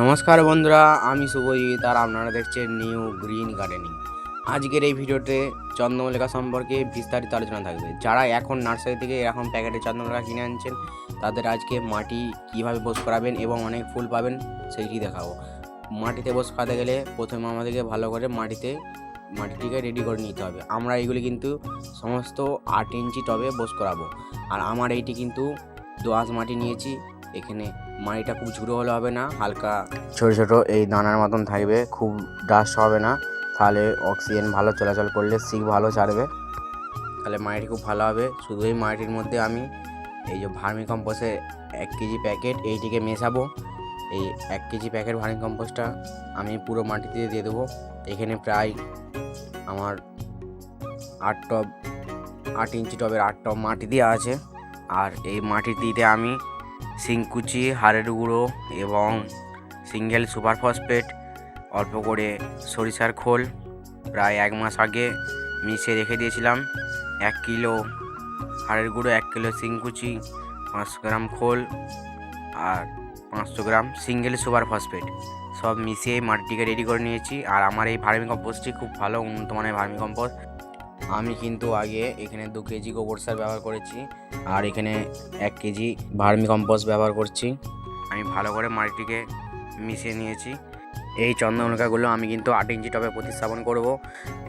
নমস্কার বন্ধুরা, আমি শুভজিৎ আর আপনারা দেখছেন নিউ গ্রিন গার্ডেনিং আজকের এই ভিডিওতে চন্দ্রমল্লিকা সম্পর্কে বিস্তারিত আলোচনা থাকবে। যারা এখন নার্সারি থেকে এরকম প্যাকেটে চন্দ্রমল্লিকা কিনে আনছেন, তাদের আজকে মাটি কীভাবে বোস করাবেন এবং অনেক ফুল পাবেন সেইটি দেখাবো। মাটিতে বোস করাতে গেলে প্রথমে আমাদেরকে ভালো করে মাটিতে, মাটিটিকে রেডি করে নিতে হবে। আমরা এইগুলি কিন্তু সমস্ত আট ইঞ্চি টবে বোস করাবো। আর আমার এইটি কিন্তু দোআঁশ মাটি নিয়েছি, এখানে মাটিটা খুব ঝুড়ো হলে হবে না হালকা ছোট ছোট এই দানার মতন থাকবে খুব ডাস্ট হবে না। তাহলে অক্সিজেন ভালো চলাচল করলে শিক ভালো ছাড়বে। তাহলে মাটিটি খুব ভালো হবে। শুধু এই মাটির মধ্যে আমি এই যে ভার্মি কম্পোস্টের এক কেজি প্যাকেট এইটিকে মেশাবো। এই এক কেজি প্যাকেট ভার্মি কম্পোস্টটা আমি পুরো মাটিতে দিয়ে দেবো। এখানে প্রায় আমার আট টব আট ইঞ্চি টবের আট টব মাটি দেওয়া আছে। আর এই মাটি দিতে আমি সিংকুচি, হাড়ের গুঁড়ো এবং সিঙ্গেল সুপার ফসফেট, অল্প করে সরিষার খোল। প্রায় এক মাস আগে মিশিয়ে রেখে দিয়েছিলাম। এক কিলো হাড়ের গুঁড়ো, এক কিলো সিংকুচি, পাঁচশো গ্রাম খোল আর পাঁচশো গ্রাম সিঙ্গেল সুপার ফসফেট। সব মিশিয়ে মাটিটিকে রেডি করে নিয়েছি। আর আমার এই ভার্মি কম্পোস্টটি খুব ভালো উন্নত মানের ভার্মি কম্পোস্ট আমি কিন্তু আগে এখানে দু কেজি গোবর সার ব্যবহার করেছি, আর এখানে এক কেজি ভার্মি কম্পোস্ট ব্যবহার করছি। আমি ভালো করে মাটিটিকে মিশিয়ে নিয়েছি। এই চন্দ্রমল্লিকাগুলো আমি কিন্তু আট ইঞ্চি টবে প্রতিস্থাপন করব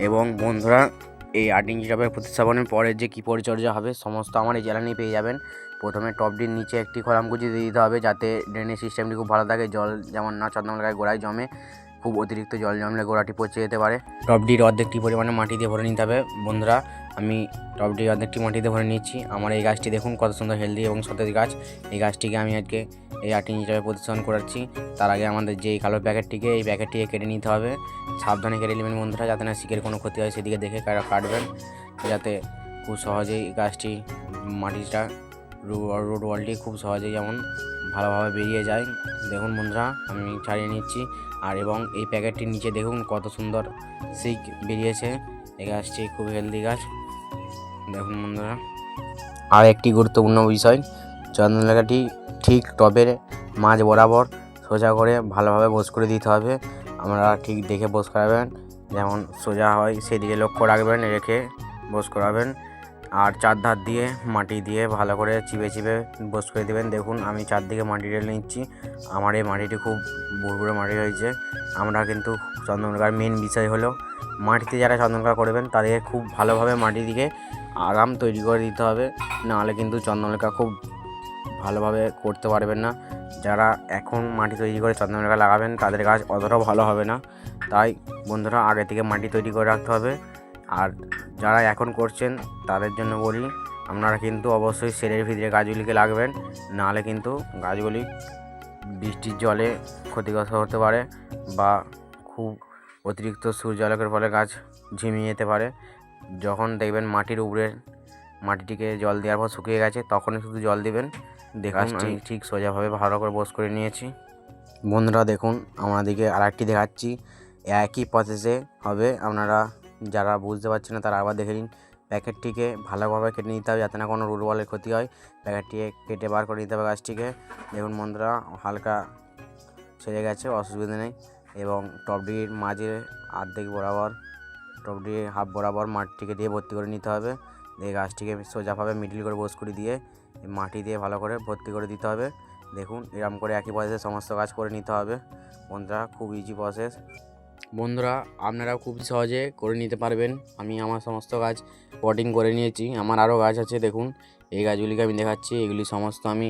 এবং বন্ধুরা, এই আট ইঞ্চি টবের প্রতিস্থাপনের পরে যে কী পরিচর্যা হবে সমস্ত আমার এই জ্বালানি পেয়ে যাবেন। প্রথমে টবটির নিচে একটি খরামকুচি দিয়ে দিতে হবে যাতে ড্রেনেজ সিস্টেমটি খুব ভালো থাকে, জল যেমন না চন্দ্রমল্লিকায় গোড়ায় জমে খুব অতিরিক্ত জল জমলে গোড়াটি পচে যেতে পারে। টবটির অর্ধেকটি পরিমাণে মাটি দিয়ে ভরে নিতে হবে। বন্ধুরা, আমি টবটির অর্ধেকটি মাটিতে ভরে নিচ্ছি। আমার এই গাছটি দেখুন কত সুন্দর হেলদি এবং সতেজ গাছ। এই গাছটিকে আমি আজকে এই আট ইঞ্চি টবে করাচ্ছি। তার আগে আমাদের যে কালো প্যাকেটটিকে, এই প্যাকেটটিকে কেটে নিতে হবে। সাবধানে কেটে নেবেন বন্ধুরা, যাতে না শিকের কোনো ক্ষতি হয়, সেদিকে দেখে কাটা- কাটবেন। যাতে খুব সহজেই গাছটি মাটিটা রুট ওয়ালটি খুব সহজেই যেমন ভালোভাবে বেরিয়ে যায়। দেখুন বন্ধুরা, আমি ছাড়িয়ে নিচ্ছি। আর এবং এই প্যাকেটটির নিচে দেখুন কত সুন্দর শিক বেরিয়েছে। এই গাছটি খুব হেলদি গাছ। দেখুন বন্ধুরা। আর একটি গুরুত্বপূর্ণ বিষয় চন্দ্রলেখাটি ঠিক টবের মাঝ বরাবর সোজা করে ভালোভাবে বোস করে দিতে হবে। আমরা ঠিক দেখে বোস করাবেন। যেমন সোজা হয়, সেদিকে লক্ষ্য রাখবেন, রেখে বোস করাবেন। আর চার ধার দিয়ে মাটি দিয়ে ভালো করে চিপে চিপে বোস করে দেবেন। দেখুন, আমি চারদিকে মাটি ঢেলে নিচ্ছি। আমার এই মাটিটি খুব বুড়বুড়ো মাটি হয়েছে। আমরা কিন্তু চন্দ্রমল্লিকার মেন বিষয় হলো মাটিতে যারা চন্দ্রমল্লিকা করবেন, তাদেরকে খুব ভালোভাবে মাটি দিকে আরাম তৈরি করে দিতে হবে। নাহলে কিন্তু চন্দ্রমল্লিকা খুব ভালোভাবে করতে পারবেন না। যারা এখন মাটি তৈরি করে চন্দ্রমল্লিকা লাগাবেন, তাদের গাছ অতটাও ভালো হবে না। তাই বন্ধুরা, আগে থেকে মাটি তৈরি করে রাখতে হবে। আর যারা এখন করছেন তাদের জন্য বলি আপনারা কিন্তু অবশ্যই সেলের ভিতরে গাছগুলিকে লাগবেন নাহলে কিন্তু গাছগুলি বৃষ্টির জলে ক্ষতিগ্রস্ত হতে পারে বা খুব অতিরিক্ত সূর্যালোকের ফলে গাছ ঝিমিয়ে যেতে পারে। যখন দেখবেন মাটির উপরে মাটিটিকে জল দেওয়ার পর শুকিয়ে গেছে তখনই শুধু জল দিবেন। দেখুন আমি ঠিক সোজাভাবে ভালো করে বোস করে নিয়েছি। বন্ধুরা দেখুন আমাদেরকে আর একটি দেখাচ্ছি। একই প্রসেসে হবে আপনারা যারা বুঝতে পারছে না, তারা আবার দেখে নিন। প্যাকেটটিকে ভালোভাবে কেটে নিতে হবে যাতে না কোনো রুট বলের ক্ষতি হয়। প্যাকেটটিকে কেটে বার করে নিতে হবে গাছটিকে। দেখুন বন্ধুরা, হালকা ছেড়ে গেছে, অসুবিধা নেই। এবং টবডির মাঝে আর্ধেক বরাবর টবডির হাফ বরাবর মাটিটিকে দিয়ে ভর্তি করে নিতে হবে। দিয়ে গাছটিকে সোজাভাবে মিডিল করে বোস করে দিয়ে মাটি দিয়ে ভালো করে ভর্তি করে দিতে হবে। দেখুন এরকম করে একই প্রসেসে সমস্ত কাজ করে নিতে হবে। বন্ধুরা, খুব ইজি প্রসেস বন্ধুরা, আপনারাও খুব সহজে করে নিতে পারবেন। আমি আমার সমস্ত গাছ পটিং করে নিয়েছি। আমার আরও গাছ আছে, দেখুন। এই গাছগুলিকে আমি দেখাচ্ছি। এগুলি সমস্ত আমি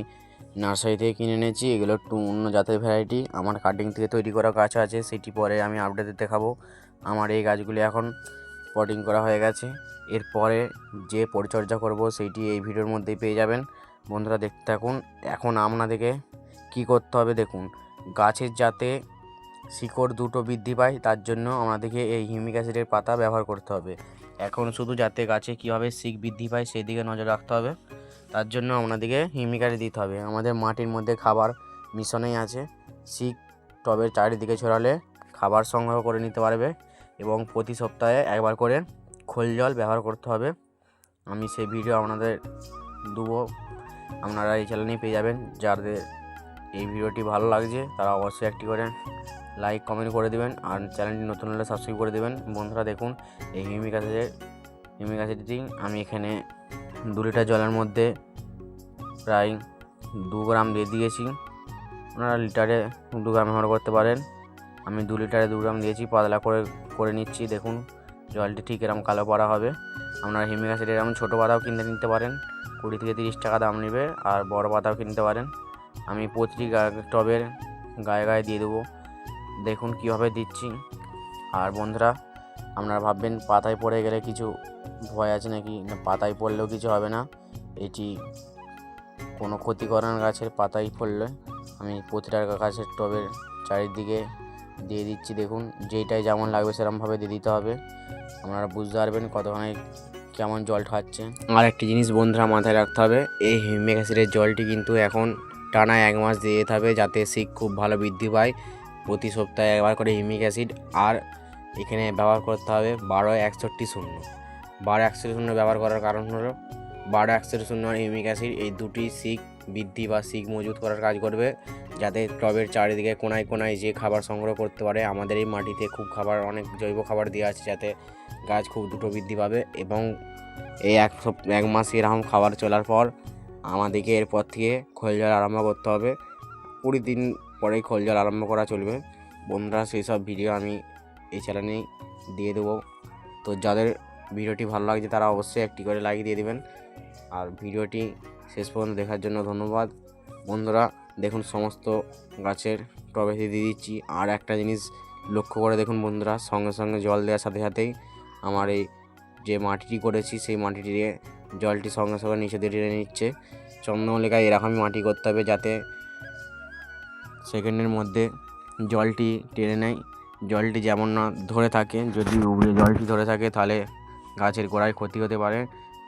নার্সারি থেকে কিনে এনেছি। এগুলো একটু অন্য জাতের ভ্যারাইটি আমার কাটিং থেকে তৈরি করা গাছ আছে, সেটি পরে আমি আপডেটে দেখাবো। আমার এই গাছগুলি এখন পটিং করা হয়ে গেছে। এরপরে যে পরিচর্যা করব সেইটি এই ভিডিওর মধ্যেই পেয়ে যাবেন। বন্ধুরা, দেখতে থাকুন। এখন আপনাদেরকে কী করতে হবে, দেখুন। গাছের যাতে শিকড় দুটো বৃদ্ধি পায়, তার জন্য আমাদেরকে এই হিউমিক অ্যাসিডের পাতা ব্যবহার করতে হবে। এখন শুধু যাতে গাছে কীভাবে শিক বৃদ্ধি পায় সেই দিকে নজর রাখতে হবে। তার জন্য আপনাদেরকে হিউমিক অ্যাসিড দিতে হবে। আমাদের মাটির মধ্যে খাবার মিশনেই আছে। শিক টবের চারিদিকে ছড়ালে খাবার সংগ্রহ করে নিতে পারবে এবং প্রতি সপ্তাহে একবার করে খোল জল ব্যবহার করতে হবে। আমি সেই ভিডিও আপনাদের দেবো। আপনারা এই চ্যানেলেই পেয়ে যাবেন। যাদের এই ভিডিওটি ভালো লাগছে, তারা অবশ্যই একটি করে লাইক কমেন্ট করে দেবেন আর চ্যানেলটি নতুন হলে সাবস্ক্রাইব করে দেবেন। বন্ধুরা দেখুন, এই হিউমিক অ্যাসিডের হিউমিক অ্যাসিডটি আমি এখানে দু লিটার জলের মধ্যে প্রায় দু গ্রাম দিয়ে দিয়েছি। আপনারা লিটারে দু গ্রাম ব্যবহার করতে পারেন। আমি দু লিটারে দু গ্রাম দিয়েছি, পাতলা করে করে নিচ্ছি। দেখুন, জলটি ঠিক এরকম কালো পড়া হবে। আপনারা হিউমিক অ্যাসিড এরকম ছোটো পাতাও কিনতে নিতে পারেন। কুড়ি থেকে তিরিশ টাকা দাম নেবে, আর বড় পাতাও কিনতে পারেন। আমি প্রতিটি টবের গায়ে গায়ে দিয়ে দেবো। দেখুন কীভাবে দিচ্ছি। আর বন্ধুরা, আপনারা ভাববেন পাতায় পড়ে গেলে কিছু ভয় আছে নাকি? না, পাতায় পড়লেও কিছু হবে না। এটি কোনো ক্ষতি করে না গাছের পাতায় পড়লে আমি প্রতিটা গাছের টবের চারিদিকে দিয়ে দিচ্ছি। দেখুন, যেইটাই যেমন লাগবে সেরকমভাবে দিয়ে দিতে হবে। আপনারা বুঝতে পারবেন কতখানি কেমন জল খাচ্ছে আর একটি জিনিস বন্ধুরা মাথায় রাখতে হবে, এই হিউমিক অ্যাসিডের জলটি কিন্তু এখন টানা এক মাস দিয়ে যেতে হবে যাতে শিখ খুব ভালো বৃদ্ধি পায়। প্রতি সপ্তাহে একবার করে হিউমিক অ্যাসিড আর এখানে ব্যবহার করতে হবে বারো একষট্টি শূন্য। বারো একষট্টি শূন্য ব্যবহার করার কারণ হলো, বারো একষট্টি শূন্য আর হিউমিক অ্যাসিড এই দুটি শিখ বৃদ্ধি বা শিখ মজুত করার কাজ করবে যাতে টবের চারিদিকে কোনায় কোনায় যে খাবার সংগ্রহ করতে পারে, আমাদের এই মাটিতে খুব খাবার, অনেক জৈব খাবার দেওয়া আছে যাতে গাছ খুব দ্রুত বৃদ্ধি পাবে এবং এই এক এক মাস এরকম খাবার চলার পর আমাদেরকে এরপর থেকে খোল জল আরম্ভ করতে হবে। কুড়ি দিন পরেই খোল জল আরম্ভ করা চলবে। বন্ধুরা সেই সব ভিডিও আমি এই চ্যানেলেই দিয়ে দেবো। তো যাদের ভিডিওটি ভালো লাগছে, তারা অবশ্যই একটি করে লাইক দিয়ে দেবেন। আর ভিডিওটি শেষ পর্যন্ত দেখার জন্য ধন্যবাদ। বন্ধুরা, দেখুন সমস্ত গাছের টবে দিয়ে দিচ্ছি। আর একটা জিনিস লক্ষ্য করে দেখুন বন্ধুরা, সঙ্গে সঙ্গে জল দেওয়ার সাথে সাথেই আমার এই যে মাটিটি করেছি, সেই মাটিটিকে জলটি সঙ্গে সঙ্গে নিচে দিয়ে টেনে নিচ্ছে। চন্দ্রমল্লিকায় এরকমই মাটি করতে হবে যাতে সেকেন্ডের মধ্যে জলটি টেনে নেয়। জলটি যেমন না ধরে থাকে, যদি উবড়ে জলটি ধরে থাকে তাহলে গাছের গোড়ায় ক্ষতি হতে পারে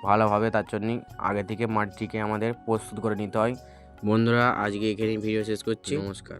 ভালোভাবে। তার জন্যই আগে থেকে মাটিকে আমাদের প্রস্তুত করে নিতে হয়। বন্ধুরা, আজকে এখানেই ভিডিও শেষ করছি। নমস্কার।